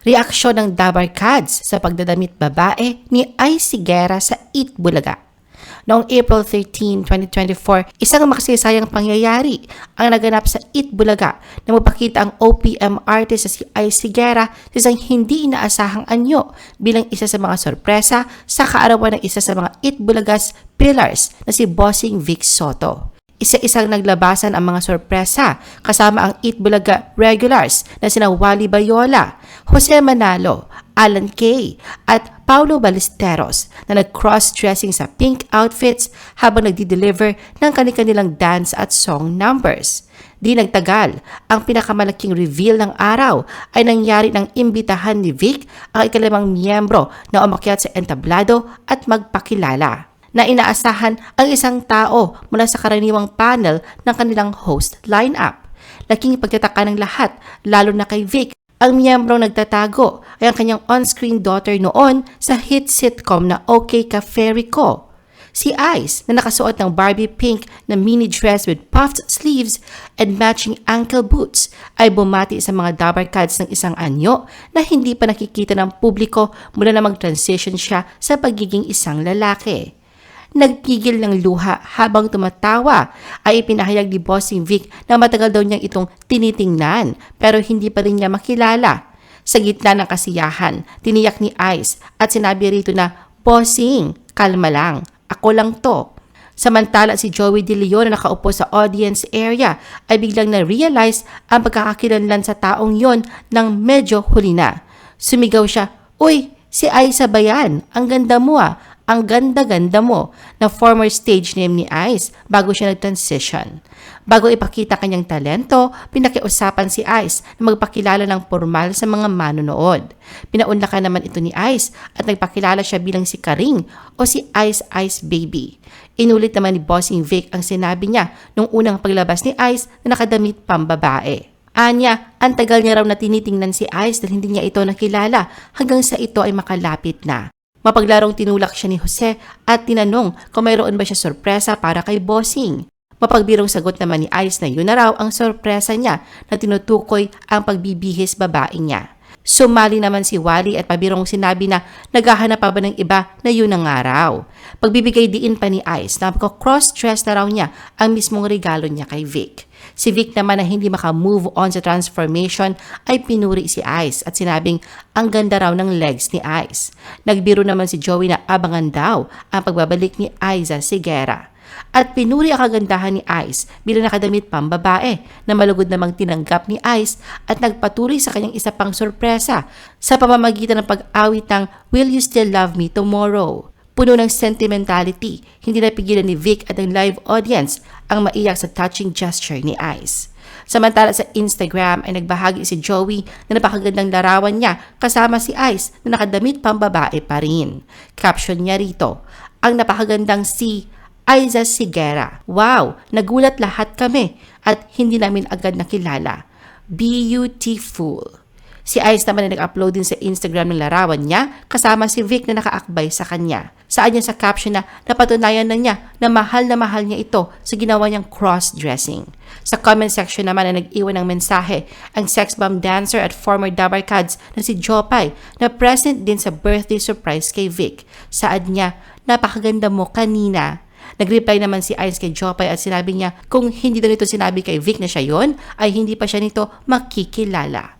Reaksyon ng Dabar Cats sa pagdadamit babae ni Ice Sigera sa Eat Bulaga. Noong April 13, 2024, isang makasisayang pangyayari ang naganap sa Eat Bulaga na mapakita ang OPM artist na si Ice Sigera sa isang hindi inaasahang anyo bilang isa sa mga sorpresa sa kaarawan ng isa sa mga Eat Bulaga's pillars na si Bossing Vic Soto. Isa-isang naglabasan ang mga sorpresa kasama ang Eat Bulaga regulars na sina Wally Bayola, Jose Manalo, Alan Kay at Paulo Ballesteros na nag-cross-dressing sa pink outfits habang nagdi-deliver ng kanilang dance at song numbers. Di nagtagal, ang pinakamalaking reveal ng araw ay nangyari ng imbitahan ni Vic ang ikalimang miyembro na umakyat sa entablado at magpakilala na inaasahan ang isang tao mula sa karaniwang panel ng kanilang host lineup. Laking pagtataka ng lahat, lalo na kay Vic, ang miyembro nagtatago ay ang kanyang on-screen daughter noon sa hit sitcom na OK Ka Fairy Ko. Si Ice na nakasuot ng Barbie pink na mini dress with puffed sleeves and matching ankle boots ay bumati sa mga dabar cats ng isang anyo na hindi pa nakikita ng publiko mula na mag-transition siya sa pagiging isang lalaki nagpigil ng luha habang tumatawa ay ipinahayag ni Bossing Vic na matagal daw niyang itong tinitingnan pero hindi pa rin niya makilala. Sa gitna ng kasiyahan, tiniyak ni Ice at sinabi rito na, Bossing, kalma lang, ako lang to. Samantala si Joey De Leon na nakaupo sa audience area ay biglang na-realize ang pagkakakilanlan sa taong yon nang medyo huli na. Sumigaw siya, Uy, si Aiza ba yan? Ang ganda mo ah ang ganda-ganda mo na former stage name ni Ice bago siya nag-transition. Bago ipakita kanyang talento, pinakiusapan si Ice na magpakilala ng formal sa mga manonood. Pinaunlakan naman ito ni Ice at nagpakilala siya bilang si Karing o si Ice Ice Baby. Inulit naman ni Bossing Vic ang sinabi niya nung unang paglabas ni Ice na nakadamit pambabae. Anya, ang tagal niya raw na tinitingnan si Ice dahil hindi niya ito nakilala hanggang sa ito ay makalapit na. Mapaglarong tinulak siya ni Jose at tinanong kung mayroon ba siya sorpresa para kay Bossing. Mapagbirong sagot naman ni Ice na yun na raw ang sorpresa niya na tinutukoy ang pagbibihis babae niya. Sumali naman si Wally at pabirong sinabi na naghahanap pa ba ng iba na yun ang araw. Pagbibigay diin pa ni Ice na cross-dress na raw niya ang mismong regalo niya kay Vic. Si Vic naman na hindi maka-move on sa transformation ay pinuri si Ice at sinabing ang ganda raw ng legs ni Ice. Nagbiro naman si Joey na abangan daw ang pagbabalik ni Aiza Sigera. At pinuri ang kagandahan ni Ice bilang nakadamit pang babae na malugod namang tinanggap ni Ice at nagpatuloy sa kanyang isa pang sorpresa sa pamamagitan ng pag-awit ng Will You Still Love Me Tomorrow? Puno ng sentimentality, hindi napigilan ni Vic at ang live audience ang maiyak sa touching gesture ni Ice. Samantala sa Instagram ay nagbahagi si Joey na napakagandang larawan niya kasama si Ice na nakadamit pang babae pa rin. Caption niya rito, ang napakagandang si Aiza Sigera. Wow, nagulat lahat kami at hindi namin agad nakilala. Beautiful. Si Ice naman ay nag-upload din sa Instagram ng larawan niya kasama si Vic na nakaakbay sa kanya. Saan niya sa caption na napatunayan na niya na mahal na mahal niya ito sa ginawa niyang cross-dressing. Sa comment section naman ay nag-iwan ng mensahe ang sex bomb dancer at former Dabar Cads na si Jopay na present din sa birthday surprise kay Vic. Saad niya, napakaganda mo kanina. Nag-reply naman si Ice kay Jopay at sinabi niya kung hindi daw nito sinabi kay Vic na siya yon ay hindi pa siya nito makikilala.